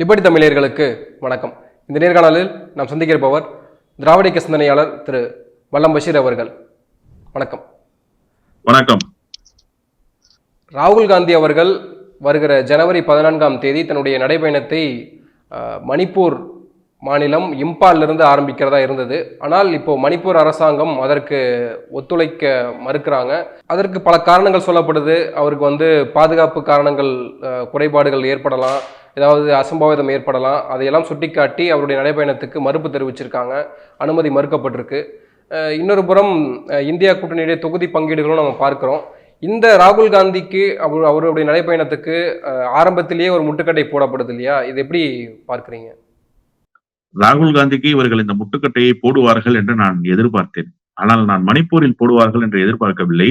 Liberty தமிழர்களுக்கு வணக்கம். இந்த நேர்காணலில் நாம் சந்திக்க இருப்பவர் திராவிட சிந்தனையாளர் திரு வல்லம் பஷீர் அவர்கள். வணக்கம். வணக்கம். ராகுல் காந்தி அவர்கள் வருகிற ஜனவரி பதினான்காம் தேதி தன்னுடைய நடைபயணத்தை மணிப்பூர் மாநிலம் இம்பாலிலிருந்து ஆரம்பிக்கிறதா இருந்தது. ஆனால் இப்போ மணிப்பூர் அரசாங்கம் அதற்கு ஒத்துழைக்க மறுக்கிறாங்க. அதற்கு பல காரணங்கள் சொல்லப்படுது. அவருக்கு வந்து பாதுகாப்பு காரணங்கள் குறைபாடுகள் ஏற்படலாம். ஏதாவது அசம்பாவிதம் ஏற்படலாம். அதையெல்லாம் சுட்டிக்காட்டி அவருடைய நடைபயணத்துக்கு மறுப்பு தெரிவிச்சிருக்காங்க. அனுமதி மறுக்கப்பட்டிருக்கு. இன்னொரு புறம் இந்தியா கூட்டணியுடைய தொகுதி பங்கீடுகளும் நம்ம பார்க்குறோம். இந்த ராகுல் காந்திக்கு அவர் அவருடைய நடைப்பயணத்துக்கு ஆரம்பத்திலேயே ஒரு முட்டுக்கட்டை போடப்படுது இல்லையா? இது எப்படி பார்க்குறீங்க? ராகுல் காந்திக்கு இவர்கள் இந்த முட்டுக்கட்டையை போடுவார்கள் என்று நான் எதிர்பார்த்தேன். ஆனால் நான் மணிப்பூரில் போடுவார்கள் என்று எதிர்பார்க்கவில்லை.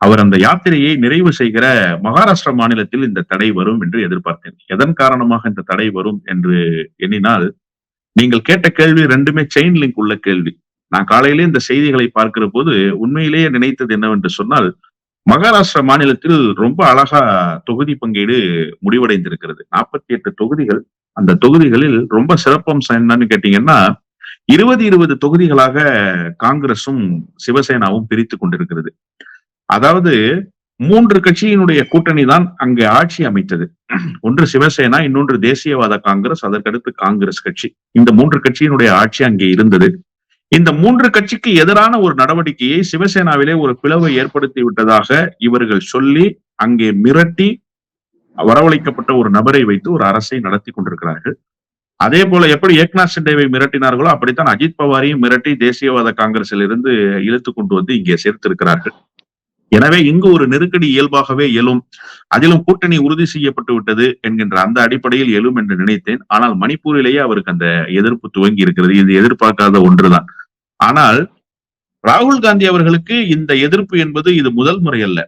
அவர் அந்த யாத்திரையை நிறைவு செய்கிற மகாராஷ்டிரா மாநிலத்தில் இந்த தடை வரும் என்று எதிர்பார்த்தேன். எதன் காரணமாக இந்த தடை வரும் என்று எண்ணினால் நீங்கள் கேட்ட கேள்வி ரெண்டுமே செயின் லிங்க் உள்ள கேள்வி. நான் காலையிலே இந்த செய்திகளை பார்க்கிற போது உண்மையிலேயே நினைத்தது என்னவென்று சொன்னால் மகாராஷ்டிரா மாநிலத்தில் ரொம்ப அழகா தொகுதி பங்கீடு முடிவடைந்திருக்கிறது. நாற்பத்தி எட்டு தொகுதிகள் அந்த தொகுதிகளில் ரொம்ப சிறப்பம்சம் என்னன்னு கேட்டீங்கன்னா இருபது இருபது தொகுதிகளாக காங்கிரசும் சிவசேனாவும் பிரித்து கொண்டிருக்கிறது. அதாவது மூன்று கட்சியினுடைய கூட்டணி தான் அங்கே ஆட்சி அமைத்தது. ஒன்று சிவசேனா இன்னொன்று தேசியவாத காங்கிரஸ் அதற்கடுத்து காங்கிரஸ் கட்சி. இந்த மூன்று கட்சியினுடைய ஆட்சி அங்கே இருந்தது. இந்த மூன்று கட்சிக்கு எதிரான ஒரு நடவடிக்கையை சிவசேனாவிலே ஒரு பிளவை ஏற்படுத்தி விட்டதாக இவர்கள் சொல்லி அங்கே மிரட்டி வரவழைக்கப்பட்ட ஒரு நபரை வைத்து ஒரு அரசை நடத்தி கொண்டிருக்கிறார்கள். அதே போல எப்படி ஏக்நாத் ஷிண்டேவை மிரட்டினார்களோ அப்படித்தான் அஜித் பவாரையும் மிரட்டி தேசியவாத காங்கிரஸில் இருந்து இழுத்து கொண்டு வந்து இங்கே சேர்த்திருக்கிறார்கள். எனவே இங்கு ஒரு நெருக்கடி இயல்பாகவே எழும். அதிலும் கூட்டணி உறுதி செய்யப்பட்டு விட்டது என்கின்ற அந்த அடிப்படையில் எழும் என்று நினைத்தேன். ஆனால் மணிப்பூரிலேயே அவருக்கு அந்த எதிர்ப்பு துவங்கி இருக்கிறது. இது எதிர்பார்க்காத ஒன்றுதான். ஆனால் ராகுல் காந்தி அவர்களுக்கு இந்த எதிர்ப்பு என்பது இது முதல் முறை அல்ல.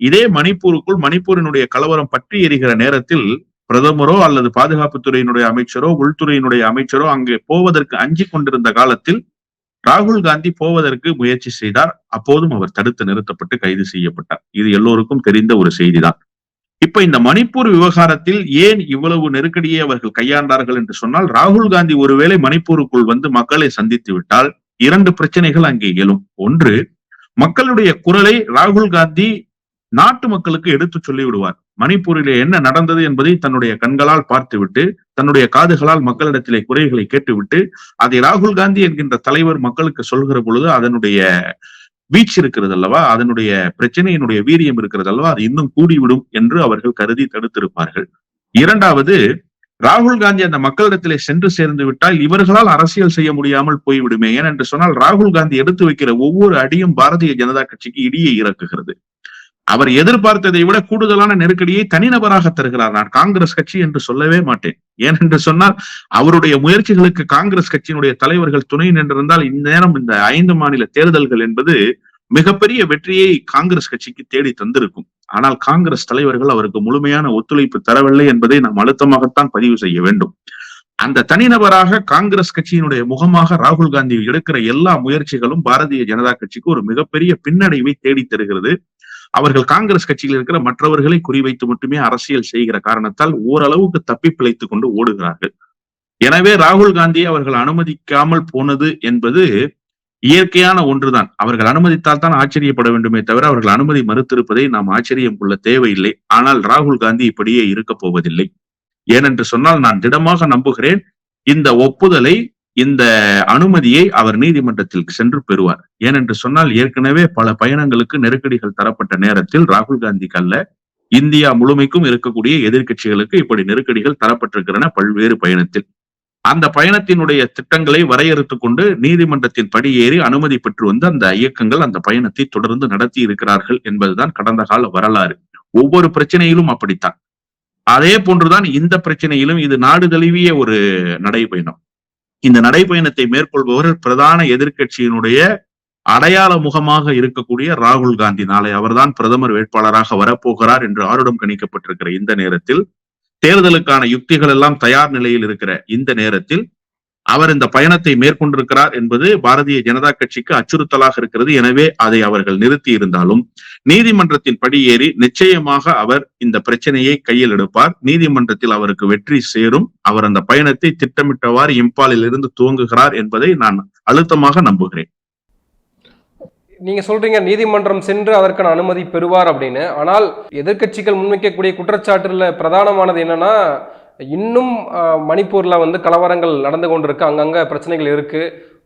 இதே மணிப்பூருக்குள் மணிப்பூரினுடைய கலவரம் பற்றி எரிகிற நேரத்தில் பிரதமரோ அல்லது பாதுகாப்புத்துறையினுடைய அமைச்சரோ உள்துறையினுடைய அமைச்சரோ அங்கே போவதற்கு அஞ்சி கொண்டிருந்த காலத்தில் ராகுல் காந்தி போவதற்கு முயற்சி செய்தார். அப்போதும் அவர் தடுத்து நிறுத்தப்பட்டு கைது செய்யப்பட்டார். இது எல்லோருக்கும் தெரிந்த ஒரு செய்திதான். இப்ப இந்த மணிப்பூர் விவகாரத்தில் ஏன் இவ்வளவு நெருக்கடியை அவர்கள் கையாண்டார்கள் என்று சொன்னால் ராகுல் காந்தி ஒருவேளை மணிப்பூருக்குள் வந்து மக்களை சந்தித்து விட்டால் இரண்டு பிரச்சனைகள் அங்கே எழும். ஒன்று மக்களுடைய குரலை ராகுல் காந்தி நாட்டு மக்களுக்கு எடுத்து சொல்லி விடுவார் மணிப்பூரிலே என்ன நடந்தது என்பதை தன்னுடைய கண்களால் பார்த்துவிட்டு தன்னுடைய காதுகளால் மக்களிடத்திலே குறைகளை கேட்டுவிட்டு அதை ராகுல் காந்தி என்கின்ற தலைவர் மக்களுக்கு சொல்கிற பொழுது அதனுடைய வீச்சு இருக்கிறது அல்லவா அதனுடைய பிரச்சனையினுடைய வீரியம் இருக்கிறது அல்லவா அது இன்னும் கூடிவிடும் என்று அவர்கள் கருதி தடுத்திருப்பார்கள். இரண்டாவது ராகுல் காந்தி அந்த மக்களிடத்திலே சென்று சேர்ந்து விட்டால் இவர்களால் அரசியல் செய்ய முடியாமல் போய்விடுமே. ஏனென்று சொன்னால் ராகுல் காந்தி எடுத்து வைக்கிற ஒவ்வொரு அடியும் பாரதிய ஜனதா கட்சிக்கு இடியை இறக்குகிறது. அவர் எதிர்பார்த்ததை விட கூடுதலான நெருக்கடியை தனிநபராக தருகிறார். நான் காங்கிரஸ் கட்சி என்று சொல்லவே மாட்டேன். ஏனென்று சொன்னால் அவருடைய முயற்சிகளுக்கு காங்கிரஸ் கட்சியினுடைய தலைவர்கள் துணை நின்றிருந்தால் இந்நேரம் இந்த ஐந்து மாநில தேர்தல்கள் என்பது மிகப்பெரிய வெற்றியை காங்கிரஸ் கட்சிக்கு தேடி தந்திருக்கும். ஆனால் காங்கிரஸ் தலைவர்கள் அவருக்கு முழுமையான ஒத்துழைப்பு தரவில்லை என்பதை நாம் அழுத்தமாகத்தான் பதிவு செய்ய வேண்டும். அந்த தனிநபராக காங்கிரஸ் கட்சியினுடைய முகமாக ராகுல் காந்தி எடுக்கிற எல்லா முயற்சிகளும் பாரதிய ஜனதா கட்சிக்கு ஒரு மிகப்பெரிய பின்னடைவை தேடி தருகிறது. அவர்கள் காங்கிரஸ் கட்சியில் இருக்கிற மற்றவர்களை குறிவைத்து மட்டுமே அரசியல் செய்கிற காரணத்தால் ஓரளவுக்கு தப்பி பிழைத்துக் கொண்டு ஓடுகிறார்கள். எனவே ராகுல் காந்தியை அவர்கள் அனுமதிக்காமல் போனது என்பது இயற்கையான ஒன்றுதான். அவர்கள் அனுமதித்தால் தான் ஆச்சரியப்பட வேண்டுமே தவிர அவர்கள் அனுமதி மறுத்திருப்பதை நாம் ஆச்சரியம் கொள்ள தேவையில்லை. ஆனால் ராகுல் காந்தி இப்படியே இருக்க போவதில்லை ஏனென்று சொன்னால் நான் திடமாக நம்புகிறேன் இந்த ஒப்புதலை இந்த அனுமதியை அவர் நீதிமன்றத்தில் சென்று பெறுவார். ஏனென்று சொன்னால் ஏற்கனவே பல பயணங்களுக்கு நெருக்கடிகள் தரப்பட்ட நேரத்தில் ராகுல் காந்திக்கு அல்ல இந்தியா முழுமைக்கும் இருக்கக்கூடிய எதிர்க்கட்சிகளுக்கு இப்படி நெருக்கடிகள் தரப்பட்டிருக்கிறன பல்வேறு பயணத்தில். அந்த பயணத்தினுடைய திட்டங்களை வரையறுத்துக் கொண்டு நீதிமன்றத்தின் படியேறி அனுமதி பெற்று வந்து அந்த இயக்கங்கள் அந்த பயணத்தை தொடர்ந்து நடத்தி இருக்கிறார்கள் என்பதுதான் கடந்த கால வரலாறு. ஒவ்வொரு பிரச்சனையிலும் அப்படித்தான். அதே போன்றுதான் இந்த பிரச்சனையிலும் இது நாடு தழுவிய ஒரு நடைபயணம். இந்த நடைபயணத்தை மேற்கொள்பவர் பிரதான எதிர்க்கட்சியினுடைய அடையாள முகமாக இருக்கக்கூடிய ராகுல் காந்தி. நாளை அவர்தான் பிரதமர் வேட்பாளராக வரப்போகிறார் என்று ஆருடம் கணிக்கப்பட்டிருக்கிற இந்த நேரத்தில் தேர்தலுக்கான யுக்திகள் எல்லாம் தயார் நிலையில் இருக்கிற இந்த நேரத்தில் அவர் இந்த பயணத்தை மேற்கொண்டிருக்கிறார் என்பது பாரதிய ஜனதா கட்சிக்கு அச்சுறுத்தலாக இருக்கிறது. எனவே அதை அவர்கள் நிறுத்தி இருந்தாலும் நீதிமன்றத்தின் படியேறி நிச்சயமாக அவர் இந்த பிரச்சனையை கையில் எடுப்பார். நீதிமன்றத்தில் அவருக்கு வெற்றி சேரும். அவர் அந்த பயணத்தை திட்டமிட்டவாறு இம்பாலில் இருந்து துவங்குகிறார் என்பதை நான் அழுத்தமாக நம்புகிறேன். நீங்க சொல்றீங்க நீதிமன்றம் சென்று அதற்கான அனுமதி பெறுவார் அப்படின்னு. ஆனால் எதிர்க்கட்சிகள் முன்வைக்கக்கூடிய குற்றச்சாட்டுல பிரதானமானது என்னன்னா இன்னும் மணிப்பூரில் மணிப்பூர்ல வந்து கலவரங்கள் நடந்து கொண்டிருக்கு. அங்கங்கே பிரச்சனைகள் இருக்கு.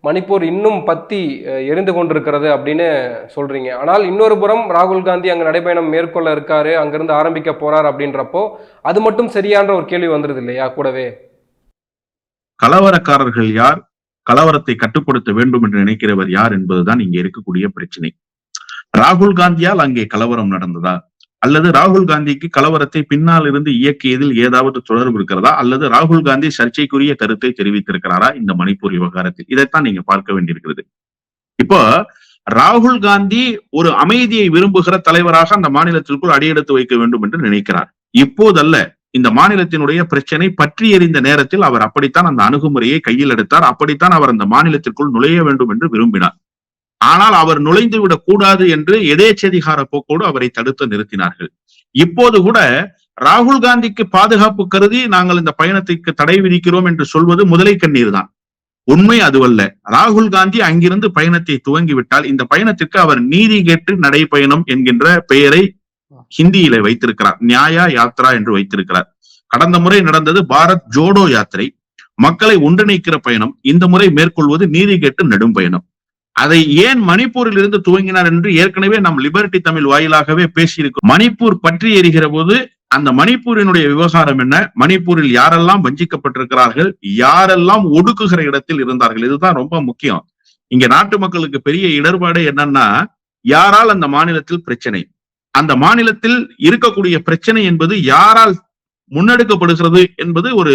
மணிப்பூர் இன்னும் பத்தி எரிந்து கொண்டிருக்கிறது அப்படின்னு சொல்றீங்க. ஆனால் இன்னொரு புறம் ராகுல் காந்தி அங்கே நடைபயணம் மேற்கொள்ள இருக்காரு. அங்கிருந்து ஆரம்பிக்க போறார் அப்படின்றப்போ அது மட்டும் சரியான ஒரு கேள்வி வந்துருது இல்லையா? கூடவே. கலவரக்காரர்கள் யார்? கலவரத்தை கட்டுப்படுத்த வேண்டும் என்று நினைக்கிறவர் யார் என்பதுதான் இங்கே இருக்கக்கூடிய பிரச்சனை. ராகுல் காந்தியால் அங்கே கலவரம் நடந்ததா? அல்லது ராகுல் காந்திக்கு கலவரத்தை பின்னால் இருந்து இயக்கியதில் ஏதாவது தொடர்பு இருக்கிறதா? அல்லது ராகுல் காந்தி சர்ச்சைக்குரிய கருத்தை தெரிவித்திருக்கிறாரா? இந்த மணிப்பூர் விவகாரத்தில். இதைத்தான் நீங்க பார்க்க வேண்டியிருக்கிறது. இப்போ ராகுல் காந்தி ஒரு அமைதியை விரும்புகிற தலைவராக அந்த மாநிலத்திற்குள் அடியெடுத்து வைக்க வேண்டும் என்று நினைக்கிறார். இப்போதல்ல இந்த மாநிலத்தினுடைய பிரச்சனை பற்றி எறிந்த நேரத்தில் அவர் அப்படித்தான் அந்த அணுகுமுறையை கையில் எடுத்தார். அப்படித்தான் அவர் அந்த மாநிலத்திற்குள் நுழைய வேண்டும் என்று விரும்பினார். ஆனால் அவர் நுழைந்து விடக் கூடாது என்று எதேச்சதிகார போக்கோடு அவரை தடுத்து நிறுத்தினார்கள். இப்போது கூட ராகுல் காந்திக்கு பாதுகாப்பு கருதி நாங்கள் இந்த பயணத்திற்கு தடை விதிக்கிறோம் என்று சொல்வது முதலை கண்ணீர் தான். உண்மை அதுவல்ல. ராகுல் காந்தி அங்கிருந்து பயணத்தை துவங்கிவிட்டால் இந்த பயணத்திற்கு அவர் நீதி கேட்டு நடைபயணம் என்கின்ற பெயரை ஹிந்தியில வைத்திருக்கிறார். நியாயா யாத்ரா என்று வைத்திருக்கிறார். கடந்த முறை நடந்தது பாரத் ஜோடோ யாத்திரை. மக்களை ஒன்றிணைக்கிற பயணம். இந்த முறை மேற்கொள்வது நீதி கேட்டு நெடும் பயணம். அதை ஏன் மணிப்பூரில் இருந்து துவங்கினார் என்று ஏற்கனவே நாம் லிபர்டி தமிழ் வாயிலாகவே பேசியிருக்கோம் மணிப்பூர் பற்றி எரிகிற போது அந்த மணிப்பூரினுடைய விவகாரம் என்ன? மணிப்பூரில் யாரெல்லாம் வஞ்சிக்கப்பட்டிருக்கிறார்கள்? யாரெல்லாம் ஒடுக்குகிற இடத்தில் இருந்தார்கள்? இதுதான் ரொம்ப முக்கியம். இங்க நாட்டு மக்களுக்கு பெரிய இடர்பாடு என்னன்னா யாரால் அந்த மாநிலத்தில் பிரச்சனை? அந்த மாநிலத்தில் இருக்கக்கூடிய பிரச்சனை என்பது யாரால் முன்னெடுக்கப்படுகிறது என்பது ஒரு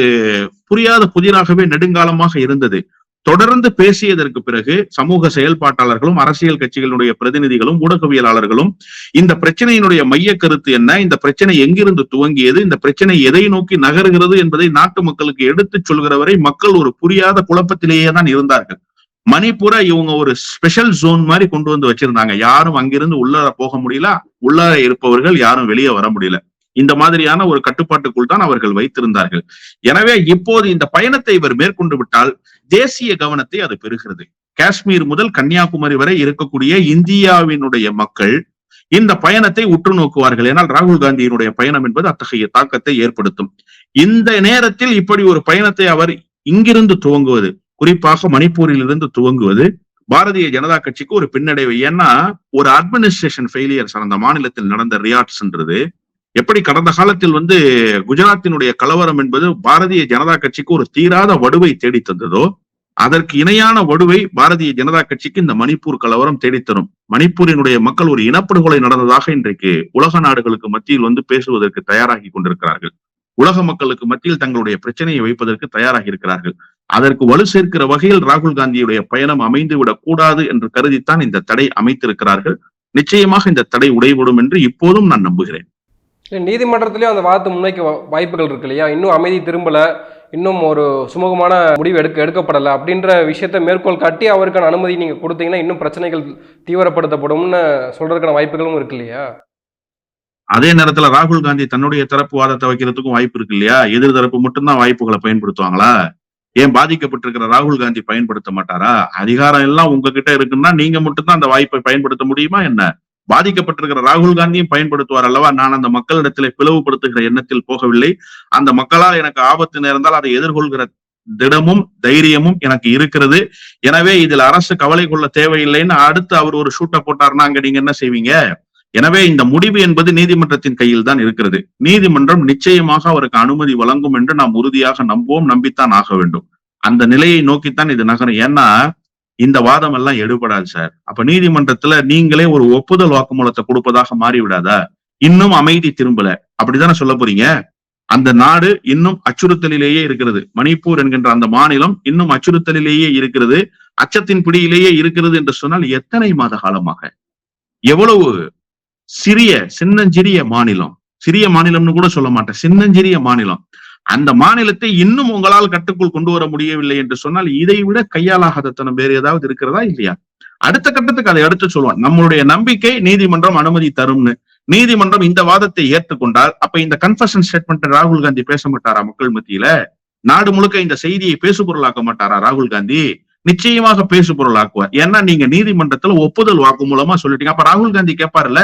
புரியாத புதிராகவே நெடுங்காலமாக இருந்தது. தொடர்ந்து பேசியதற்கு பிறகு சமூக செயல்பாட்டாளர்களும் அரசியல் கட்சிகளுடைய பிரதிநிதிகளும் ஊடகவியலாளர்களும் இந்த பிரச்சனையினுடைய மைய கருத்து என்ன? இந்த பிரச்சனை எங்கிருந்து துவங்கியது? இந்த பிரச்சனை எதை நோக்கி நகர்கிறது என்பதை நாட்டு மக்களுக்கு எடுத்துச் சொல்கிறவரை மக்கள் ஒரு புரியாத குழப்பத்திலேயே தான் இருந்தார்கள். மணிப்பூரை இவங்க ஒரு ஸ்பெஷல் ஜோன் மாதிரி கொண்டு வந்து வச்சிருந்தாங்க. யாரும் அங்கிருந்து உள்ளார போக முடியல. உள்ளார இருப்பவர்கள் யாரும் வெளியே வர முடியல. இந்த மாதிரியான ஒரு கட்டுப்பாட்டுக்குள் தான் அவர்கள் வைத்திருந்தார்கள். எனவே இப்போது இந்த பயணத்தை இவர் மேற்கொண்டு விட்டால் தேசிய கவனத்தை அது பெறுகிறது. காஷ்மீர் முதல் கன்னியாகுமரி வரை இருக்கக்கூடிய இந்தியாவினுடைய மக்கள் இந்த பயணத்தை உற்று நோக்குவார்கள். ஏனால் ராகுல் காந்தியினுடைய பயணம் என்பது அத்தகைய தாக்கத்தை ஏற்படுத்தும். இந்த நேரத்தில் இப்படி ஒரு பயணத்தை அவர் இங்கிருந்து துவங்குவது குறிப்பாக மணிப்பூரிலிருந்து துவங்குவது பாரதிய ஜனதா கட்சிக்கு ஒரு பின்னடைவு. ஏன்னா ஒரு அட்மினிஸ்ட்ரேஷன் ஃபெயிலியர்ஸ் அந்த மாநிலத்தில் நடந்த ரியாட்ஸ்ன்றது எப்படி கடந்த காலத்தில் வந்து குஜராத்தினுடைய கலவரம் என்பது பாரதிய ஜனதா கட்சிக்கு ஒரு தீராத வடுவை தேடி தந்ததோ அதற்கு இணையான வடுவை பாரதிய ஜனதா கட்சிக்கு இந்த மணிப்பூர் கலவரம் தேடித்தரும். மணிப்பூரினுடைய மக்கள் ஒரு இனப்படுகொலை நடந்ததாக இன்றைக்கு உலக நாடுகளுக்கு மத்தியில் வந்து பேசுவதற்கு தயாராகி கொண்டிருக்கிறார்கள். உலக மக்களுக்கு மத்தியில் தங்களுடைய பிரச்சனையை வைப்பதற்கு தயாராகி இருக்கிறார்கள். அதற்கு வலு சேர்க்கிற வகையில் ராகுல் காந்தியுடைய பயணம் அமைந்து விடக்கூடாது என்று கருதித்தான் இந்த தடை அமைத்திருக்கிறார்கள். நிச்சயமாக இந்த தடை உடைபடும் என்று இப்போதும் நான் நம்புகிறேன். நீதிமன்றத்திலேயே அந்த வாதத்தை முன்வைக்க வாய்ப்புகள் இருக்கு இல்லையா? இன்னும் அமைதி திரும்பல. இன்னும் ஒரு சுமூகமான முடிவு எடுக்க எடுக்கப்படலை. அப்படின்ற விஷயத்தை மேற்கோள் காட்டி அவருக்கான அனுமதி நீங்கள் கொடுத்தீங்கன்னா இன்னும் பிரச்சனைகள் தீவிரப்படுத்தப்படும்னு சொல்றதுக்கான வாய்ப்புகளும் இருக்கு இல்லையா? அதே நேரத்துல ராகுல் காந்தி தன்னுடைய தரப்பு வாதத்தை வைக்கிறதுக்கும் வாய்ப்பு இருக்கு இல்லையா? எதிர் தரப்பு மட்டும்தான் வாய்ப்புகளை பயன்படுத்துவாங்களா? ஏன் பாதிக்கப்பட்டிருக்கிற ராகுல் காந்தி பயன்படுத்த மாட்டாரா? அதிகாரம் எல்லாம் உங்ககிட்ட இருக்குன்னா நீங்க மட்டும்தான் அந்த வாய்ப்பை பயன்படுத்த முடியுமா என்ன? பாதிக்கப்பட்டிருக்கிற ராகுல் காந்தியும் பயன்படுத்துவார் அல்லவா? நான் அந்த மக்களிடத்திலே பிளவுபடுத்துகிற எண்ணத்தில் போகவில்லை. அந்த மக்களால் எனக்கு ஆபத்து நேர்ந்தால் அதை எதிர்கொள்கிற திடமும் தைரியமும் எனக்கு இருக்கிறது. எனவே இதில் அரசு கவலை கொள்ள தேவையில்லைன்னு அடுத்து அவர் ஒரு ஷூட்டை போட்டார்னா அங்க நீங்க என்ன செய்வீங்க? எனவே இந்த முடிவு என்பது நீதிமன்றத்தின் கையில் தான் இருக்கிறது. நீதிமன்றம் நிச்சயமாக அவருக்கு அனுமதி வழங்கும் என்று நாம் உறுதியாக நம்புவோம் நம்பித்தான் ஆக வேண்டும். அந்த நிலையை நோக்கித்தான் இது நகரும். ஏன்னா இந்த வாதம் எல்லாம் எடுபடாது சார். அப்ப நீதிமன்றத்துல நீங்களே ஒரு ஒப்புதல் வாக்குமூலத்தை கொடுப்பதாக மாறிவிடாதா? இன்னும் அமைதி திரும்பல. அப்படித்தானே சொல்ல போறீங்க? அந்த நாடு இன்னும் அச்சுறுத்தலிலேயே இருக்கிறது. மணிப்பூர் என்கின்ற அந்த மாநிலம் இன்னும் அச்சுறுத்தலிலேயே இருக்கிறது. அச்சத்தின் பிடியிலேயே இருக்கிறது என்று சொன்னால் எத்தனை மாத காலமாக? எவ்வளவு சிறிய சின்னஞ்சிறிய மாநிலம். சிறிய மாநிலம்னு கூட சொல்ல மாட்டேன். சின்னஞ்சிறிய மாநிலம். அந்த மாநிலத்தை இன்னும் உங்களால் கட்டுக்குள் கொண்டு வர முடியவில்லை என்று சொன்னால் இதை விட கையாலாகாதத்தனம் வேறு ஏதாவது இருக்கிறதா இல்லையா? அடுத்த கட்டத்துக்கு அதை அடுத்து சொல்லுவான் நம்மளுடைய நம்பிக்கை நீதிமன்றம் அனுமதி தரும்னு. நீதிமன்றம் இந்த வாதத்தை ஏற்றுக்கொண்டால் அப்ப இந்த கன்ஃபஷன் ஸ்டேட்மெண்ட் ராகுல் காந்தி பேச மாட்டாரா மக்கள் மத்தியில? நாடு முழுக்க இந்த செய்தியை பேசுபொருளாக்க மாட்டாரா ராகுல் காந்தி? நிச்சயமாக பேசுபொருளாக்குவார். ஏன்னா நீங்க நீதிமன்றத்துல ஒப்புதல் வாக்கு மூலமா சொல்லிட்டீங்க. அப்ப ராகுல் காந்தி கேட்பாருல்ல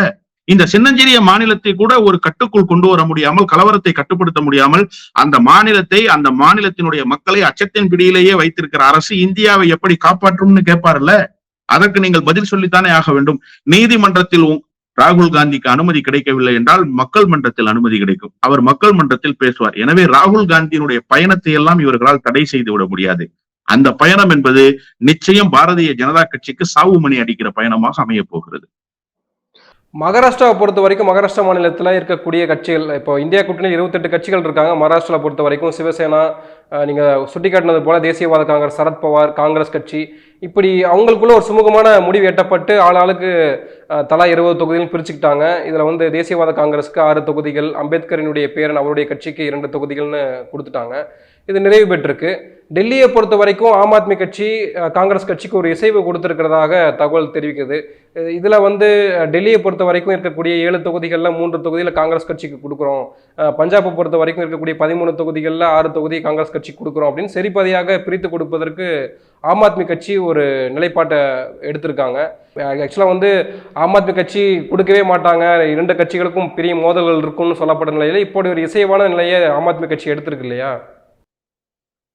இந்த சின்னஞ்சிறிய மாநிலத்தை கூட ஒரு கட்டுக்குள் கொண்டு வர முடியாமல் கலவரத்தை கட்டுப்படுத்த முடியாமல் அந்த மாநிலத்தை அந்த மாநிலத்தினுடைய மக்களை அச்சத்தின் பிடியிலேயே வைத்திருக்கிற அரசு இந்தியாவை எப்படி காப்பாற்றும்னு கேட்பாருல்ல? அதற்கு நீங்கள் பதில் சொல்லித்தானே ஆக வேண்டும். நீதிமன்றத்தில் ராகுல் காந்திக்கு அனுமதி கிடைக்கவில்லை என்றால் மக்கள் மன்றத்தில் அனுமதி கிடைக்கும். அவர் மக்கள் மன்றத்தில் பேசுவார். எனவே ராகுல் காந்தியினுடைய பயணத்தை எல்லாம் இவர்களால் தடை செய்து விட முடியாது. அந்த பயணம் என்பது நிச்சயம் பாரதிய ஜனதா கட்சிக்கு சாவு மணி அடிக்கிற பயணமாக அமையப் போகிறது. மகாராஷ்டிராவை பொறுத்த வரைக்கும் மகாராஷ்டிரா மாநிலத்தில் இருக்கக்கூடிய கட்சிகள் இப்போ இந்தியா கூட்டணியில் இருபத்தெட்டு கட்சிகள் இருக்காங்க. மகாராஷ்டிராவை பொறுத்த வரைக்கும் சிவசேனா நீங்கள் சுட்டிக்காட்டினது போல தேசியவாத காங்கிரஸ் சரத்பவார் காங்கிரஸ் கட்சி. இப்படி அவங்களுக்குள்ள ஒரு சுமூகமான முடிவு எட்டப்பட்டு ஆளாளுக்கு ஆளுக்கு தலா இருபது தொகுதிகள் பிரிச்சுக்கிட்டாங்க. இதில் வந்து தேசியவாத காங்கிரஸுக்கு ஆறு தொகுதிகள் அம்பேத்கரினுடைய பேரன் அவருடைய கட்சிக்கு இரண்டு தொகுதிகள்னு கொடுத்துட்டாங்க. இது நிறைவு பெற்றிருக்கு. டெல்லியை பொறுத்த வரைக்கும் ஆம் ஆத்மி கட்சி காங்கிரஸ் கட்சிக்கு ஒரு இசைவு கொடுத்துருக்கிறதாக தகவல் தெரிவிக்குது. இதில் வந்து டெல்லியை பொறுத்த வரைக்கும் இருக்கக்கூடிய ஏழு தொகுதிகளில் மூன்று தொகுதியில் காங்கிரஸ் கட்சிக்கு கொடுக்குறோம். பஞ்சாபை பொறுத்த வரைக்கும் இருக்கக்கூடிய பதிமூணு தொகுதிகளில் ஆறு தொகுதி காங்கிரஸ் கட்சி கொடுக்குறோம் அப்படின்னு சரிப்பதியாக பிரித்து கொடுப்பதற்கு ஆம் ஆத்மி கட்சி ஒரு நிலைப்பாட்டை எடுத்திருக்காங்க. ஆக்சுவலாக வந்து ஆம் ஆத்மி கட்சி கொடுக்கவே மாட்டாங்க. இரண்டு கட்சிகளுக்கும் பெரிய மோதல்கள் இருக்கும்னு சொல்லப்பட்ட நிலையில் இப்படி ஒரு இசைவான நிலையை ஆம் ஆத்மி கட்சி எடுத்திருக்கு இல்லையா?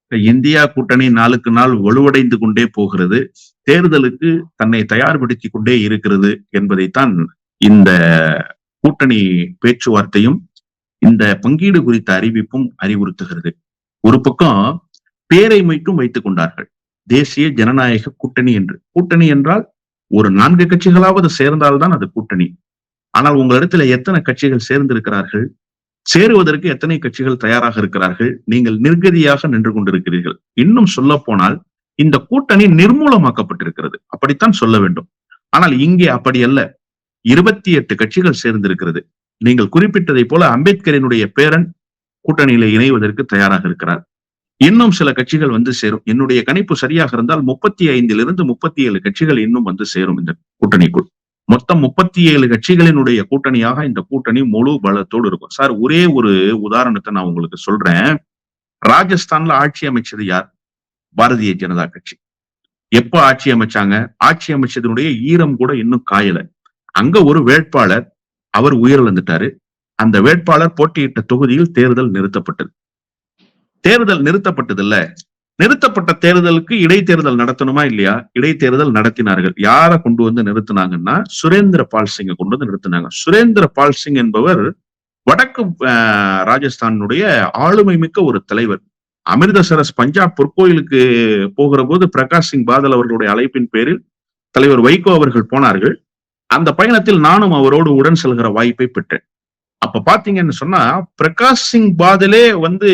இந்தியா கூட்டணி நாளுக்கு நாள் வலுவடைந்து கொண்டே போகிறது. தேர்தலுக்கு தன்னை தயார்படுத்திக் கொண்டே இருக்கிறது என்பதைத்தான் இந்த கூட்டணி பேச்சுவார்த்தையும் இந்த பங்கீடு குறித்த அறிவிப்பும் அறிவுறுத்துகிறது. ஒரு பக்கம் பேரை மட்டும் வைத்துக் கொண்டார்கள். தேசிய ஜனநாயக கூட்டணி என்று. கூட்டணி என்றால் ஒரு நான்கு கட்சிகளாவது சேர்ந்தால்தான் அது கூட்டணி. ஆனால் உங்களிடத்துல எத்தனை கட்சிகள் சேர்ந்திருக்கிறார்கள்? சேருவதற்கு எத்தனை கட்சிகள் தயாராக இருக்கிறார்கள்? நீங்கள் நிர்கதியாக நின்று கொண்டிருக்கிறீர்கள். இன்னும் சொல்ல போனால் இந்த கூட்டணி நிர்மூலமாக்கப்பட்டிருக்கிறது. அப்படித்தான் சொல்ல வேண்டும். ஆனால் இங்கே அப்படி அல்ல. இருபத்தி எட்டு கட்சிகள் சேர்ந்திருக்கிறது. நீங்கள் குறிப்பிட்டதை போல அம்பேத்கரினுடைய பேரன் கூட்டணியில இணைவதற்கு தயாராக இருக்கிறார். இன்னும் சில கட்சிகள் வந்து சேரும். என்னுடைய கணிப்பு சரியாக இருந்தால் முப்பத்தி ஐந்திலிருந்து முப்பத்தி ஏழு கட்சிகள் இன்னும் வந்து சேரும் இந்த கூட்டணிக்குள். மொத்தம் முப்பத்தி ஏழு கட்சிகளினுடைய கூட்டணியாக இந்த கூட்டணி முழு பலத்தோடு இருக்கும். சார் ஒரே ஒரு உதாரணத்தை நான் உங்களுக்கு சொல்றேன். ராஜஸ்தான்ல ஆட்சி அமைச்சது யார்? பாரதிய ஜனதா கட்சி. எப்ப ஆட்சி அமைச்சாங்க? ஆட்சி அமைச்சதனுடைய ஈரம் கூட இன்னும் காயல. அங்க ஒரு வேட்பாளர் அவர் உயிரிழந்துட்டாரு. அந்த வேட்பாளர் போட்டியிட்ட தொகுதியில் தேர்தல் நிறுத்தப்பட்டது. தேர்தல் நிறுத்தப்பட்டது இல்ல நிறுத்தப்பட்ட தேர்தலுக்கு இடைத்தேர்தல் நடத்தணுமா இல்லையா? இடைத்தேர்தல் நடத்தினார்கள். யாரை கொண்டு வந்து நிறுத்தினாங்கன்னா சுரேந்திர பால் சிங்கை கொண்டு வந்து நிறுத்தினாங்க. சுரேந்திர பால் சிங் என்பவர் வடக்கு ராஜஸ்தானுடைய ஆளுமை மிக்க ஒரு தலைவர். அமிர்தசரஸ் பஞ்சாப் பொற்கோயிலுக்கு போகிற போது பிரகாஷ் சிங் பாதல் அவர்களுடைய அழைப்பின் பேரில் தலைவர் வைகோ அவர்கள் போனார்கள். அந்த பயணத்தில் நானும் அவரோடு உடன் செல்கிற வாய்ப்பை பெற்றேன். அப்ப பாத்தீங்கன்னு சொன்னா பிரகாஷ் சிங் பாதலே வந்து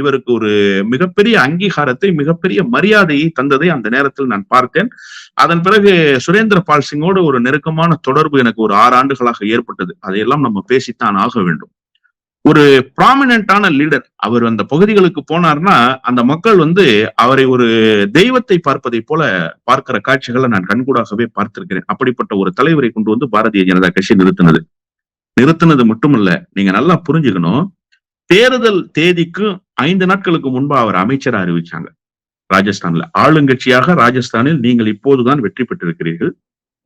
இவருக்கு ஒரு மிகப்பெரிய அங்கீகாரத்தை மிகப்பெரிய மரியாதையை தந்ததை அந்த நேரத்தில் நான் பார்த்தேன். அதன் பிறகு சுரேந்திர பால் சிங்கோடு ஒரு நெருக்கமான தொடர்பு எனக்கு ஒரு ஆறு ஆண்டுகளாக ஏற்பட்டது. அதையெல்லாம் நம்ம பேசித்தான் ஆக வேண்டும். ஒரு ப்ராமினென்டான லீடர் அவர் அந்த பகுதிகளுக்கு போனார்னா அந்த மக்கள் வந்து அவரை ஒரு தெய்வத்தை பார்ப்பதை போல பார்க்கிற காட்சிகளை நான் கண்கூடாகவே பார்த்திருக்கிறேன். அப்படிப்பட்ட ஒரு தலைவரை கொண்டு வந்து பாரதிய ஜனதா கட்சி நிறுத்தினது. நிறுத்தினது மட்டுமல்ல நீங்க நல்லா புரிஞ்சுக்கணும். தேர்தல் தேதிக்கு ஐந்து நாட்களுக்கு முன்பா அவர் அமைச்சரா அறிவிச்சாங்க. ராஜஸ்தான்ல. ஆளுங்கட்சியாக ராஜஸ்தானில் நீங்கள் இப்போதுதான் வெற்றி பெற்றிருக்கிறீர்கள்.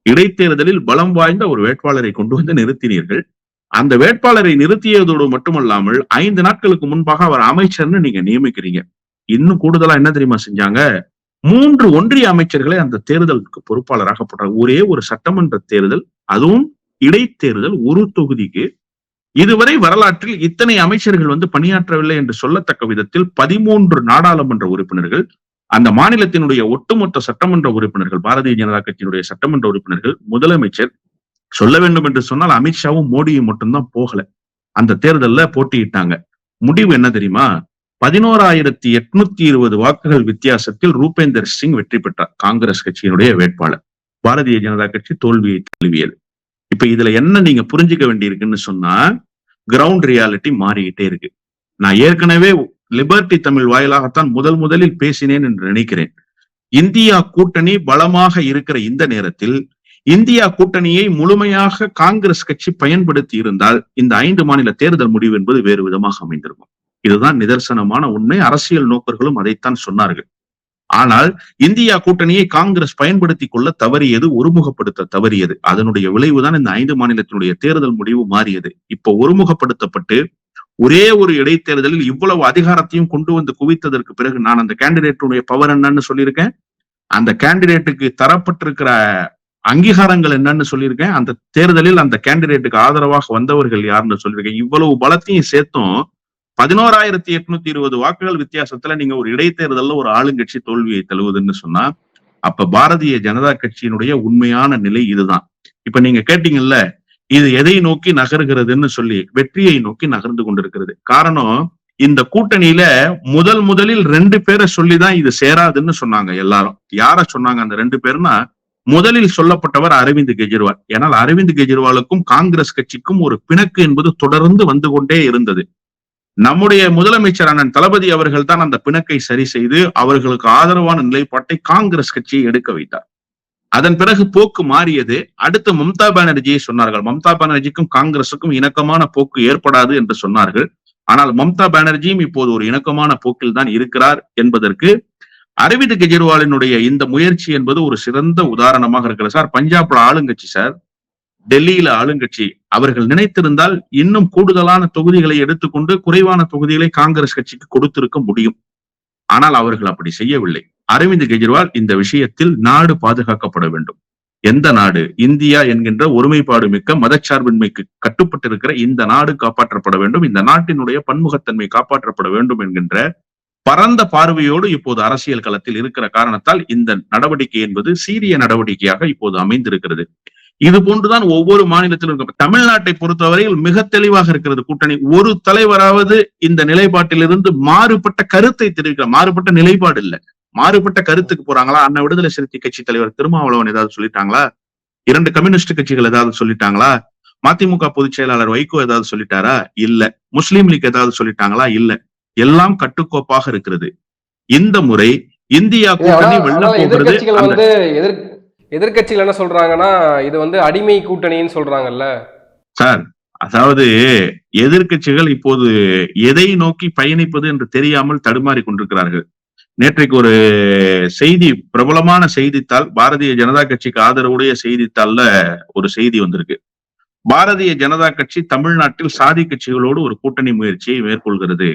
இடைத்தேர்தலில் பலம் வாய்ந்த ஒரு வேட்பாளரை கொண்டு வந்து நிறுத்தினீர்கள். அந்த வேட்பாளரை நிறுத்தியதோடு மட்டுமல்லாமல் ஐந்து நாட்களுக்கு முன்பாக அவர் அமைச்சர்னு நீங்க நியமிக்கிறீங்க. இன்னும் கூடுதலா என்ன தெரியுமா செஞ்சாங்க? மூன்று ஒன்றிய அமைச்சர்களை அந்த தேர்தலுக்கு பொறுப்பாளராக போட்டாங்க. ஒரே ஒரு சட்டமன்ற தேர்தல் அதுவும் இடைத்தேர்தல் ஒரு தொகுதிக்கு இதுவரை வரலாற்றில் இத்தனை அமைச்சர்கள் வந்து பணியாற்றவில்லை என்று சொல்லத்தக்க விதத்தில் பதிமூன்று நாடாளுமன்ற உறுப்பினர்கள் அந்த மாநிலத்தினுடைய ஒட்டுமொத்த சட்டமன்ற உறுப்பினர்கள் பாரதிய ஜனதா கட்சியினுடைய சட்டமன்ற உறுப்பினர்கள் முதலமைச்சர் சொல்ல வேண்டும் என்று சொன்னால் அமித்ஷாவும் மோடியும் மட்டும்தான் போகல. அந்த தேர்தல்ல போட்டியிட்டாங்க. முடிவு என்ன தெரியுமா? பதினோராயிரத்தி எட்நூத்தி இருபது வாக்குகள் வித்தியாசத்தில் ரூபேந்தர் சிங் வெற்றி பெற்றார் காங்கிரஸ் கட்சியினுடைய வேட்பாளர். பாரதிய ஜனதா கட்சி தோல்வியை தழுவியது. இப்ப இதுல என்ன நீங்க புரிஞ்சுக்க வேண்டியிருக்குன்னு சொன்னா கிரவுண்ட் ரியாலிட்டி மாறிக்கிட்டே இருக்கு. நான் ஏற்கனவே லிபர்டி தமிழ் வாயிலாகத்தான் முதல் முதலில் பேசினேன் என்று நினைக்கிறேன். இந்தியா கூட்டணி பலமாக இருக்கிற இந்த நேரத்தில் இந்தியா கூட்டணியை முழுமையாக காங்கிரஸ் கட்சி பயன்படுத்தி இருந்தால் இந்த ஐந்து மாநில தேர்தல் முடிவு என்பது வேறு விதமாக அமைந்திருக்கும். இதுதான் நிதர்சனமான உண்மை. அரசியல் நோக்கர்களும் அதைத்தான் சொன்னார்கள். ஆனால் இந்தியா கூட்டணியை காங்கிரஸ் பயன்படுத்திக் கொள்ள தவறியது ஒருமுகப்படுத்த தவறியது. அதனுடைய விளைவுதான் இந்த ஐந்து மாநிலத்தினுடைய தேர்தல் முடிவு மாறியது. இப்போ ஒருமுகப்படுத்தப்பட்டு ஒரே ஒரு இடைத்தேர்தலில் இவ்வளவு அதிகாரத்தையும் கொண்டு வந்து குவித்ததற்கு பிறகு நான் அந்த கேண்டிடேட்டுடைய பவர் என்னன்னு சொல்லியிருக்கேன். அந்த கேண்டிடேட்டுக்கு தரப்பட்டிருக்கிற அங்கீகாரங்கள் என்னன்னு சொல்லியிருக்கேன். அந்த தேர்தலில் அந்த கேண்டிடேட்டுக்கு ஆதரவாக வந்தவர்கள் யாருன்னு சொல்லியிருக்கேன். இவ்வளவு பலத்தையும் சேர்த்தும் பதினோராயிரத்தி எட்நூத்தி இருபது வாக்குகள் வித்தியாசத்துல நீங்க ஒரு இடைத்தேர்தல்ல ஒரு ஆளுங்கட்சி தோல்வியை தழுவுதுன்னு சொன்னா அப்ப பாரதிய ஜனதா கட்சியினுடைய உண்மையான நிலை இதுதான். இப்ப நீங்க கேட்டீங்கல்ல இது எதை நோக்கி நகர்கிறதுன்னு சொல்லி வெற்றியை நோக்கி நகர்ந்து கொண்டிருக்கிறது. காரணம் இந்த கூட்டணியில முதல் முதலில் ரெண்டு பேரை சொல்லிதான் இது சேராதுன்னு சொன்னாங்க எல்லாரும். யார சொன்னாங்க அந்த ரெண்டு பேர்னா முதலில் சொல்லப்பட்டவர் அரவிந்த் கெஜ்ரிவால். ஏனால் அரவிந்த் கெஜ்ரிவாலுக்கும் காங்கிரஸ் கட்சிக்கும் ஒரு பிணக்கு என்பது தொடர்ந்து வந்து கொண்டே இருந்தது. நம்முடைய முதலமைச்சர் அண்ணன் தளபதி அவர்கள் தான் அந்த பிணக்கை சரி செய்து அவர்களுக்கு ஆதரவான நிலைப்பாட்டை காங்கிரஸ் கட்சியை எடுக்க வைத்தார். அதன் பிறகு போக்கு மாறியது. அடுத்து மம்தா பானர்ஜியை சொன்னார்கள். மம்தா பானர்ஜிக்கும் காங்கிரசுக்கும் இணக்கமான போக்கு ஏற்படாது என்று சொன்னார்கள். ஆனால் மம்தா பானர்ஜியும் இப்போது ஒரு இணக்கமான போக்கில் தான் இருக்கிறார் என்பதற்கு அரவிந்த் கெஜ்ரிவாலினுடைய இந்த முயற்சி என்பது ஒரு சிறந்த உதாரணமாக இருக்கிறது. சார் பஞ்சாப்ல ஆளுங்கட்சி சார். டெல்லியில ஆளுங்கட்சி அவர்கள் நினைத்திருந்தால் இன்னும் கூடுதலான தொகுதிகளை எடுத்துக்கொண்டு குறைவான தொகுதிகளை காங்கிரஸ் கட்சிக்கு கொடுத்திருக்க முடியும். ஆனால் அவர்கள் அப்படி செய்யவில்லை. அரவிந்த் கெஜ்ரிவால் இந்த விஷயத்தில் நாடு பாதுகாக்கப்பட வேண்டும். எந்த நாடு? இந்தியா என்கின்ற ஒருமைப்பாடு மிக்க மதச்சார்பின்மைக்கு கட்டுப்பட்டிருக்கிற இந்த நாடு காப்பாற்றப்பட வேண்டும். இந்த நாட்டினுடைய பன்முகத்தன்மை காப்பாற்றப்பட வேண்டும் என்கின்ற பரந்த பார்வையோடு இப்போது அரசியல் களத்தில் இருக்கிற காரணத்தால் இந்த நடவடிக்கை என்பது சீரிய நடவடிக்கையாக இப்போது அமைந்திருக்கிறது. இது போன்றுதான் ஒவ்வொரு மாநிலத்திலும் இருக்கும் தமிழ்நாட்டை பொறுத்தவரையில் மிக தெளிவாக இருக்கிறது கூட்டணி. ஒரு தலைவராவது இந்த நிலைப்பாட்டிலிருந்து மாறுபட்ட கருத்தை தெரிவிக்கிற மாறுபட்ட நிலைப்பாடு இல்ல. மாறுபட்ட கருத்துக்கு போறாங்களா? அண்ணா விடுதலை சிறுத்தை கட்சி தலைவர் திருமாவளவன் ஏதாவது சொல்லிட்டாங்களா? இரண்டு கம்யூனிஸ்ட் கட்சிகள் ஏதாவது சொல்லிட்டாங்களா? மதிமுக பொதுச் செயலாளர் வைகோ ஏதாவது சொல்லிட்டாரா? இல்ல. முஸ்லீம் லீக் ஏதாவது சொல்லிட்டாங்களா? இல்ல. எல்லாம் கட்டுக்கோப்பாக இருக்கிறது. இந்த முறை இந்தியா கூட்டணி வெல்ல போகிறது எதிர்கட்சிகள் என்ன சொல்றாங்கன்னா இது வந்து அடிமை கூட்டணின்னு சொல்றாங்கல்ல. சார் அதாவது எதிர்க்கட்சிகள் இப்போது எதை நோக்கி பயணிப்பது என்று தெரியாமல் தடுமாறி கொண்டிருக்கிறார்கள். நேற்றைக்கு ஒரு செய்தி பிரபலமான செய்தித்தாள் பாரதிய ஜனதா கட்சிக்கு ஆதரவுடைய செய்தித்தாள்ல ஒரு செய்தி வந்திருக்கு. பாரதிய ஜனதா கட்சி தமிழ்நாட்டில் சாதி கட்சிகளோடு ஒரு கூட்டணி முயற்சியை மேற்கொள்கிறது.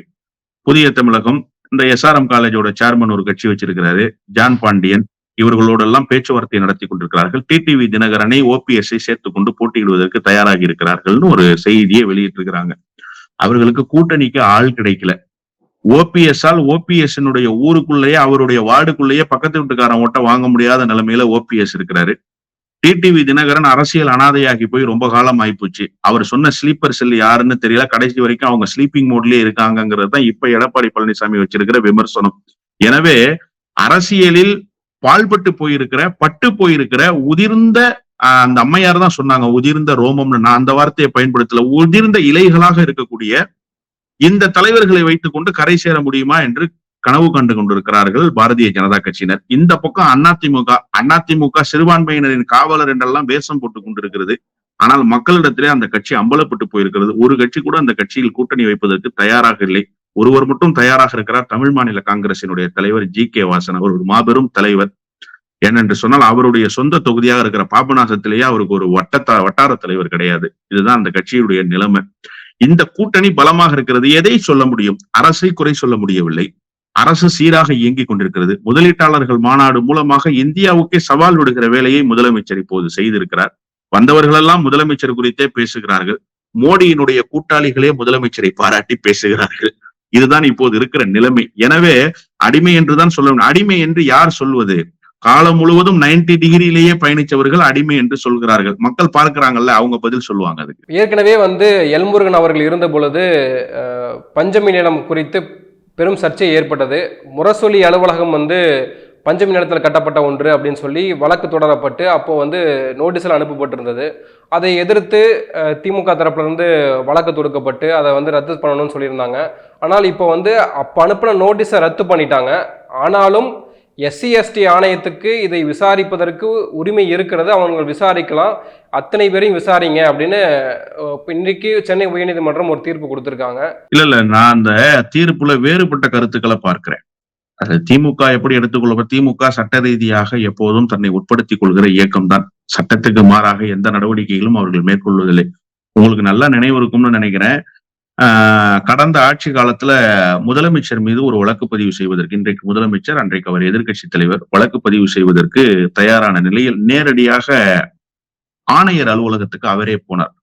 புதிய தமிழகம் இந்த எஸ்ஆர்எம் காலேஜோட சேர்மன் ஒரு கட்சி வச்சிருக்கிறாரு ஜான் பாண்டியன். இவர்களோடெல்லாம் பேச்சுவார்த்தை நடத்தி கொண்டிருக்கிறார்கள். டிடிவி தினகரனை ஓபிஎஸ்ஐ சேர்த்துக் கொண்டு போட்டியிடுவதற்கு தயாராகி இருக்கிறார்கள்னு ஒரு செய்தியை வெளியிட்டிருக்கிறாங்க. அவர்களுக்கு கூட்டணிக்கு ஆள் கிடைக்கல. ஓபிஎஸ்ஆல் ஓபிஎஸ் ஊருக்குள்ளேயே அவருடைய வார்டுக்குள்ளேயே பக்கத்து வீட்டுக்காரன் ஓட்ட வாங்க முடியாத நிலைமையில ஓபிஎஸ் இருக்கிறாரு. டிடிவி தினகரன் அரசியல் அனாதையாகி போய் ரொம்ப காலம் ஆயிப்போச்சு அவர் சொன்ன ஸ்லீப்பர் செல் யாருன்னு தெரியல. கடைசி வரைக்கும் அவங்க ஸ்லீப்பிங் மோட்லயே இருக்காங்கிறது தான் இப்ப எடப்பாடி பழனிசாமி வச்சிருக்கிற விமர்சனம். எனவே அரசியலில் பால்பட்டு போயிருக்கிற பட்டு போயிருக்கிற உதிர்ந்த அந்த அம்மையார் தான் சொன்னாங்க உதிர்ந்த ரோமம்னு. நான் அந்த வார்த்தையை பயன்படுத்தல. உதிர்ந்த இலைகளாக இருக்கக்கூடிய இந்த தலைவர்களை வைத்துக் கொண்டு கரை சேர முடியுமா என்று கனவு கண்டு கொண்டிருக்கிறார்கள் பாரதிய ஜனதா கட்சியினர். இந்த பக்கம் அதிமுக அதிமுக சிறுபான்மையினரின் காவலர் என்றெல்லாம் வேஷம் போட்டுக் கொண்டிருக்கிறது. ஆனால் மக்களிடத்திலே அந்த கட்சி அம்பலப்பட்டு போயிருக்கிறது. ஒரு கட்சி கூட அந்த கட்சியில் கூட்டணி வைப்பதற்கு தயாராக இல்லை. ஒருவர் மட்டும் தயாராக இருக்கிறார் தமிழ் மாநில காங்கிரசினுடைய தலைவர் ஜி கே வாசன் அவர் ஒரு மாபெரும் தலைவர். ஏனென்று சொன்னால் அவருடைய சொந்த தொகுதியாக இருக்கிற பாபநாசத்திலேயே அவருக்கு ஒரு வட்டத்த வட்டார தலைவர் கிடையாது. இதுதான் அந்த கட்சியுடைய நிலைமை. இந்த கூட்டணி பலமாக இருக்கிறது. எதை சொல்ல முடியும்? அரசை குறை சொல்ல முடியவில்லை. அரசு சீராக இயங்கிக் கொண்டிருக்கிறது. முதலீட்டாளர்கள் மாநாடு மூலமாக இந்தியாவுக்கே சவால் விடுகிற வேலையை முதலமைச்சர் இப்போது செய்திருக்கிறார். வந்தவர்களெல்லாம் முதலமைச்சர் குறித்தே பேசுகிறார்கள். மோடியினுடைய கூட்டாளிகளே முதலமைச்சரை பாராட்டி பேசுகிறார்கள். இதுதான் இப்போது இருக்கிற நிலைமை. எனவே அடிமை என்றுதான் சொல்ல வேண்டும். அடிமை என்று யார் சொல்வது? காலம் முழுவதும் 90 டிகிரியிலேயே பயணிச்சவர்கள் அடிமை என்று சொல்கிறார்கள். மக்கள் பார்க்கிறாங்கல்ல அவங்க பதில் சொல்லுவாங்க அதுக்கு. ஏற்கனவே வந்து எல்முருகன் அவர்கள் இருந்த பொழுது பஞ்சமி நிலம் குறித்து பெரும் சர்ச்சை ஏற்பட்டது. முரசொலி அலுவலகம் வந்து பஞ்சமி நிலத்தில் கட்டப்பட்ட ஒன்று அப்படின்னு சொல்லி வழக்கு தொடரப்பட்டு அப்போ வந்து நோட்டீஸில் அனுப்பப்பட்டிருந்தது. அதை எதிர்த்து திமுக தரப்புலேருந்து வழக்கு தொடுக்கப்பட்டு அதை வந்து ரத்து பண்ணணும்னு சொல்லியிருந்தாங்க. ஆனால் இப்போ வந்து அப்போ அனுப்பின நோட்டீஸை ரத்து பண்ணிட்டாங்க. ஆனாலும் எஸ்சி எஸ்டி ஆணையத்துக்கு இதை விசாரிப்பதற்கு உரிமை இருக்கிறது. அவங்க விசாரிக்கலாம். அத்தனை பேரையும் விசாரிங்க அப்படின்னு இன்னைக்கு சென்னை உயர்நீதிமன்றம் ஒரு தீர்ப்பு கொடுத்துருக்காங்க. இல்ல இல்ல. நான் அந்த தீர்ப்புல வேறுபட்ட கருத்துக்களை பார்க்கிறேன். அது திமுக எப்படி எடுத்துக்கொள்ள திமுக சட்ட ரீதியாக எப்போதும் தன்னை உட்படுத்திக் கொள்கிற இயக்கம் தான் சட்டத்துக்கு மாறாக எந்த நடவடிக்கைகளும் அவர்கள் மேற்கொள்வதில்லை. உங்களுக்கு நல்லா நினைவு இருக்கும்னு நினைக்கிறேன். ஆஹ் கடந்த ஆட்சி காலத்துல முதலமைச்சர் மீது ஒரு வழக்கு பதிவு செய்வதற்கு இன்றைக்கு முதலமைச்சர் அன்றைக்கு அவர் எதிர்கட்சி தலைவர் வழக்கு பதிவு செய்வதற்கு தயாரான நிலையில் நேரடியாக ஆணையர் அலுவலகத்துக்கு அவரே போனார்.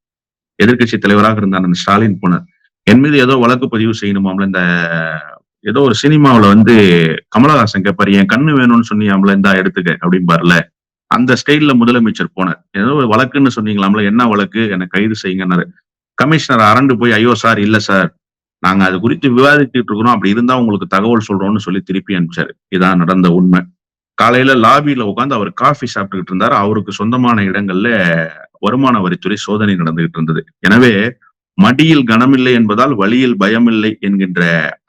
எதிர்க்கட்சி தலைவராக இருந்த ஸ்டாலின் போனார். என் மீது ஏதோ வழக்கு பதிவு செய்யணுமாம்ல இந்த ஏதோ ஒரு சினிமாவில வந்து கமலஹாசன் கேட்பாரு என் கண்ணு வேணும்னு சொன்னியாம்ல இந்தா எடுத்துக்க அப்படிம்பாருல. அந்த ஸ்டைல்ல முதலமைச்சர் போனார். ஏதோ ஒரு வழக்குன்னு சொன்னீங்களாம்ல என்ன வழக்கு? என்னை கைது செய்யுங்கன்னாரு. கமிஷனர் அரண்டு போய் ஐயோ சார் இல்ல சார். நாங்க அது குறித்து விவாதிச்சுட்டு இருக்கிறோம். அப்படி இருந்தா உங்களுக்கு தகவல் சொல்றோம்னு சொல்லி திருப்பி அனுப்பிச்சாரு. இதான் நடந்த உண்மை. காலையில லாபியில உட்காந்து அவர் காஃபி சாப்பிட்டுக்கிட்டு இருந்தாரு. அவருக்கு சொந்தமான இடங்கள்ல வருமான வரித்துறை சோதனை நடந்துகிட்டு இருந்தது. எனவே மடியில் கனமில்லை என்பதால் வழியில் பயமில்லை என்கின்ற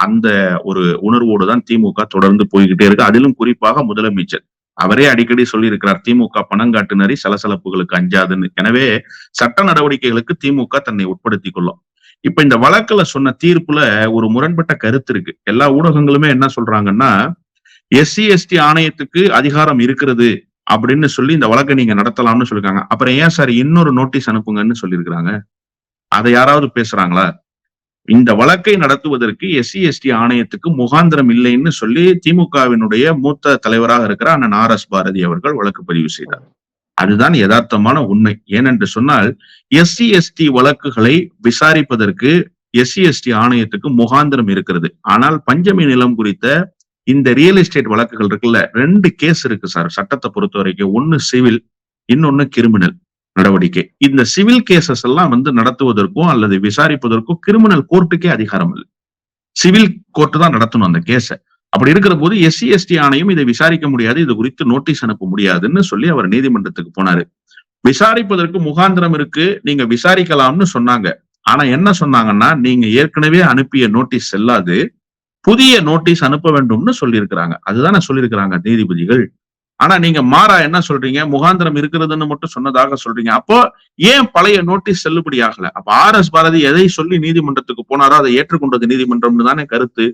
அந்த ஒரு உணர்வோடு தான் திமுக தொடர்ந்து போய்கிட்டே இருக்கு. அதிலும் குறிப்பாக முதலமைச்சர். அவரே அடிக்கடி சொல்லியிருக்கிறார் திமுக பணங்காட்டுநரி சலசலப்புகளுக்கு அஞ்சாதுன்னு. எனவே சட்ட நடவடிக்கைகளுக்கு திமுக தன்னை உட்படுத்திக் கொள்ளும். இப்ப இந்த வழக்குல சொன்ன தீர்ப்புல ஒரு முரண்பட்ட கருத்து இருக்கு. எல்லா ஊடகங்களுமே என்ன சொல்றாங்கன்னா எஸ்சி எஸ்டி ஆணையத்துக்கு அதிகாரம் இருக்கிறது அப்படின்னு சொல்லி இந்த வழக்கை நீங்க நடத்தலாம்னு சொல்லிருக்காங்க. அப்புறம் ஏன் சார் இன்னொரு நோட்டீஸ் அனுப்புங்கன்னு சொல்லியிருக்கிறாங்க? அதை யாராவது பேசுறாங்களா? இந்த வழக்கை நடத்துவதற்கு எஸ்சி எஸ்டி ஆணையத்துக்கு முகாந்திரம் இல்லைன்னு சொல்லி திமுகவினுடைய மூத்த தலைவராக இருக்கிற அண்ணன் ஆர் எஸ் பாரதி அவர்கள் வழக்கு பதிவு செய்தார். அதுதான் யதார்த்தமான உண்மை. ஏனென்று சொன்னால் எஸ்சி எஸ்டி வழக்குகளை விசாரிப்பதற்கு எஸ்சி எஸ்டி ஆணையத்துக்கு முகாந்திரம் இருக்கிறது. ஆனால் பஞ்சமி நிலம் குறித்த இந்த ரியல் எஸ்டேட் வழக்குகள் இருக்குல்ல ரெண்டு கேஸ் இருக்கு சார். சட்டத்தை பொறுத்த வரைக்கும் ஒன்னு சிவில் இன்னொன்னு கிரிமினல். நடவடிக்கை. இந்த சிவில் கேசஸ் எல்லாம் வந்து நடத்துவதற்கும் அல்லது விசாரிப்பதற்கும் கிரிமினல் கோர்ட்டுக்கே அதிகாரம் இல்லை. சிவில் கோர்ட்டு தான் நடத்தணும் அந்த கேஸை அப்படி இருக்கிற போது எஸ்சி எஸ்டி ஆணையம் இதை விசாரிக்க முடியாது. இது குறித்து நோட்டீஸ் அனுப்ப முடியாதுன்னு சொல்லி அவர் நீதிமன்றத்துக்கு போனாரு. விசாரிப்பதற்கு முகாந்திரம் இருக்கு. நீங்க விசாரிக்கலாம்னு சொன்னாங்க. ஆனா என்ன சொன்னாங்கன்னா நீங்க ஏற்கனவே அனுப்பிய நோட்டீஸ் செல்லாது. புதிய நோட்டீஸ் அனுப்ப வேண்டும்னு சொல்லியிருக்கிறாங்க. அதுதானே சொல்லியிருக்கிறாங்க நீதிபதிகள். ஆனா நீங்க மாறா என்ன சொல்றீங்க? முகாந்திரம் இருக்கிறதுன்னு மட்டும் சொன்னதாக சொல்றீங்க. அப்போ ஏன் பழைய நோட்டீஸ் செல்லுபடி ஆகல? அப்ப ஆர் எஸ் பாரதி எதை சொல்லி நீதிமன்றத்துக்கு போனாரோ அதை ஏற்றுக்கொண்டது நீதிமன்றம்னு தானே கருத்து.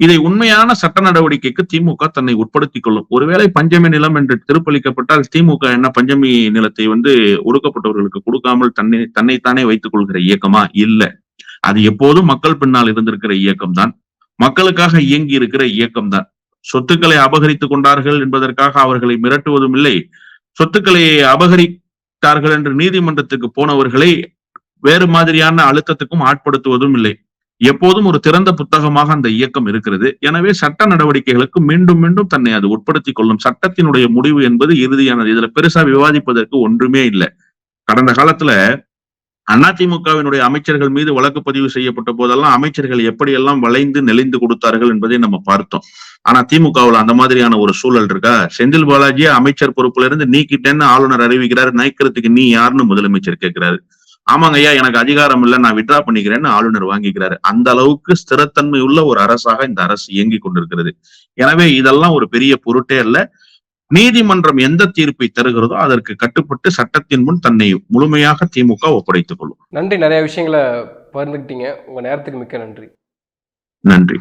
இதை உண்மையான சட்ட நடவடிக்கைக்கு திமுக தன்னை உட்படுத்திக் கொள்ளும். ஒருவேளை பஞ்சமி நிலம் என்று திருப்பளிக்கப்பட்டால் திமுக என்ன பஞ்சமி நிலத்தை வந்து ஒடுக்கப்பட்டவர்களுக்கு கொடுக்காமல் தன்னை தன்னைத்தானே வைத்துக் கொள்கிற இயக்கமா? இல்ல. அது எப்போதும் மக்கள் பின்னால் இருந்திருக்கிற இயக்கம் தான் மக்களுக்காக இயங்கி இருக்கிற இயக்கம் தான் சொத்துக்களை அபகரித்துக் கொண்டார்கள் என்பதற்காக அவர்களை மிரட்டுவதும் இல்லை. சொத்துக்களை அபகரித்தார்கள் என்று நீதிமன்றத்துக்கு போனவர்களை வேறு மாதிரியான அழுத்தத்துக்கும் ஆட்படுத்துவதும் இல்லை. எப்போதும் ஒரு திறந்த புத்தகமாக அந்த இயக்கம் இருக்கிறது. எனவே சட்ட நடவடிக்கைகளுக்கு மீண்டும் மீண்டும் தன்னை அது உட்படுத்திக் கொள்ளும் சட்டத்தினுடைய முடிவு என்பது இறுதியானது. இதுல பெருசா விவாதிப்பதற்கு ஒன்றுமே இல்லை. கடந்த காலத்துல அதிமுகவினுடைய அமைச்சர்கள் மீது வழக்கு பதிவு செய்யப்பட்ட போதெல்லாம் அமைச்சர்கள் எப்படியெல்லாம் வளைந்து நெளிந்து கொடுத்தார்கள் என்பதை நம்ம பார்த்தோம். ஆனா திமுகவுல அந்த மாதிரியான ஒரு சூழல் இருக்கா? செந்தில் பாலாஜி அமைச்சர் பொறுப்புல இருந்து நீக்கிட்டேன்னு ஆளுநர் அறிவிக்கிறாரு. நீக்கிறதுக்கு நீ யாருன்னு முதலமைச்சர் கேட்கிறாரு. ஆமாங்க ஐயா எனக்கு அதிகாரம் இல்லை நான் விட்ரா பண்ணிக்கிறேன்னு ஆளுநர் வாங்கிக்கிறாரு. அந்த அளவுக்கு ஸ்திரத்தன்மை உள்ள ஒரு அரசாக இந்த அரசு இயங்கி கொண்டிருக்கிறது. எனவே இதெல்லாம் ஒரு பெரிய பொருட்டே அல்ல. நீதிமன்றம் எந்த தீர்ப்பை தருகிறதோ அதற்கு கட்டுப்பட்டு சட்டத்தின் முன் தன்னை முழுமையாக திமுக ஒப்படைத்துக் கொள்ளும். நன்றி. நிறைய விஷயங்களை பகிர்ந்துக்கிட்டீங்க. உங்க நேரத்துக்கு மிக்க நன்றி. நன்றி.